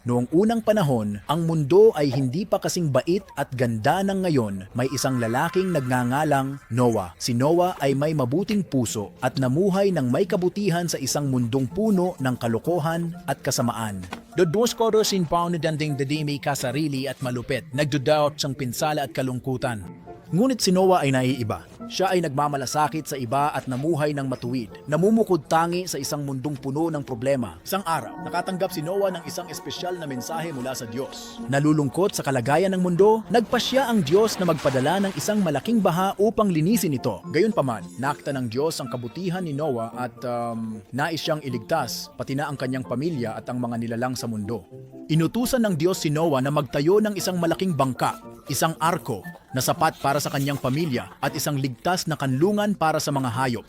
Noong unang panahon, ang mundo ay hindi pa kasing bait at ganda ng ngayon. May isang lalaking nagngangalang Noah. Si Noah ay may mabuting puso at namuhay ng may kabutihan sa isang mundong puno ng kalokohan at kasamaan. Dodus ko sin paano danding dadimi ka sarili at malupit. Nagdudaot sang pinsala at kalungkutan. Ngunit si Noah ay naiiba. Siya ay nagmamalasakit sa iba at namuhay ng matuwid. Namumukod tangi sa isang mundong puno ng problema. Sang araw, nakatanggap si Noah ng isang espesyal na mensahe mula sa Diyos. Nalulungkot sa kalagayan ng mundo, nagpasya ang Diyos na magpadala ng isang malaking baha upang linisin ito. Gayunpaman, nakita ng Diyos ang kabutihan ni Noah at um, nais siyang iligtas, pati na ang kanyang pamilya at ang mga nilalang sa mundo. Inutusan ng Diyos si Noah na magtayo ng isang malaking bangka, isang arko na sapat para sa kanyang pamilya at isang ligtas na kanlungan para sa mga hayop.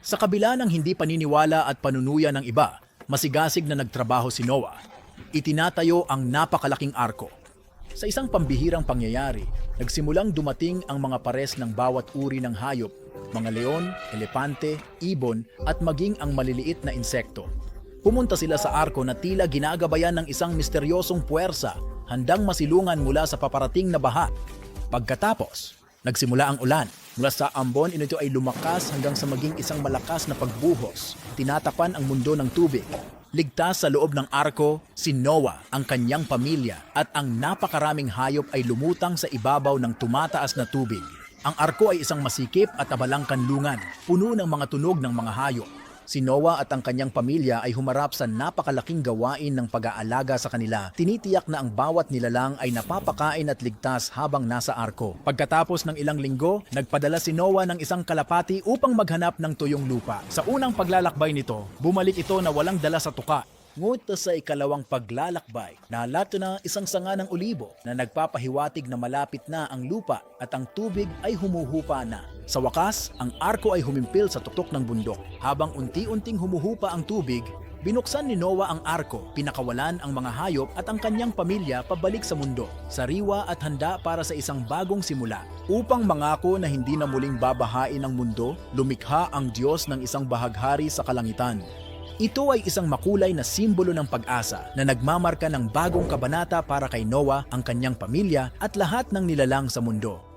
Sa kabila ng hindi paniniwala at panunuya ng iba, masigasig na nagtrabaho si Noah. Itinatayo ang napakalaking arko. Sa isang pambihirang pangyayari, nagsimulang dumating ang mga pares ng bawat uri ng hayop, mga leon, elepante, ibon at maging ang maliliit na insekto. Pumunta sila sa arko na tila ginagabayan ng isang misteryosong puwersa, handang masilungan mula sa paparating na baha. Pagkatapos, nagsimula ang ulan. Mula sa ambon, ito ay lumakas hanggang sa maging isang malakas na pagbuhos. Tinatapan ang mundo ng tubig. Ligtas sa loob ng arko, si Noah, ang kanyang pamilya at ang napakaraming hayop ay lumutang sa ibabaw ng tumataas na tubig. Ang arko ay isang masikip at abalang kanlungan, puno ng mga tunog ng mga hayop. Si Noah at ang kanyang pamilya ay humarap sa napakalaking gawain ng pag-aalaga sa kanila. Tinitiyak na ang bawat nilalang ay napapakain at ligtas habang nasa arko. Pagkatapos ng ilang linggo, nagpadala si Noah ng isang kalapati upang maghanap ng tuyong lupa. Sa unang paglalakbay nito, bumalik ito na walang dala sa tuka. Ngunit sa ikalawang paglalakbay, nalato na isang sanga ng olibo na nagpapahiwatig na malapit na ang lupa at ang tubig ay humuhupa na. Sa wakas, ang arko ay humimpil sa tuktok ng bundok. Habang unti-unting humuhupa ang tubig, binuksan ni Noah ang arko, pinakawalan ang mga hayop at ang kanyang pamilya pabalik sa mundo, sariwa at handa para sa isang bagong simula. Upang mangako na hindi na muling babahain ang mundo, lumikha ang Diyos ng isang bahaghari sa kalangitan. Ito ay isang makulay na simbolo ng pag-asa na nagmamarka ng bagong kabanata para kay Noah, ang kanyang pamilya at lahat ng nilalang sa mundo.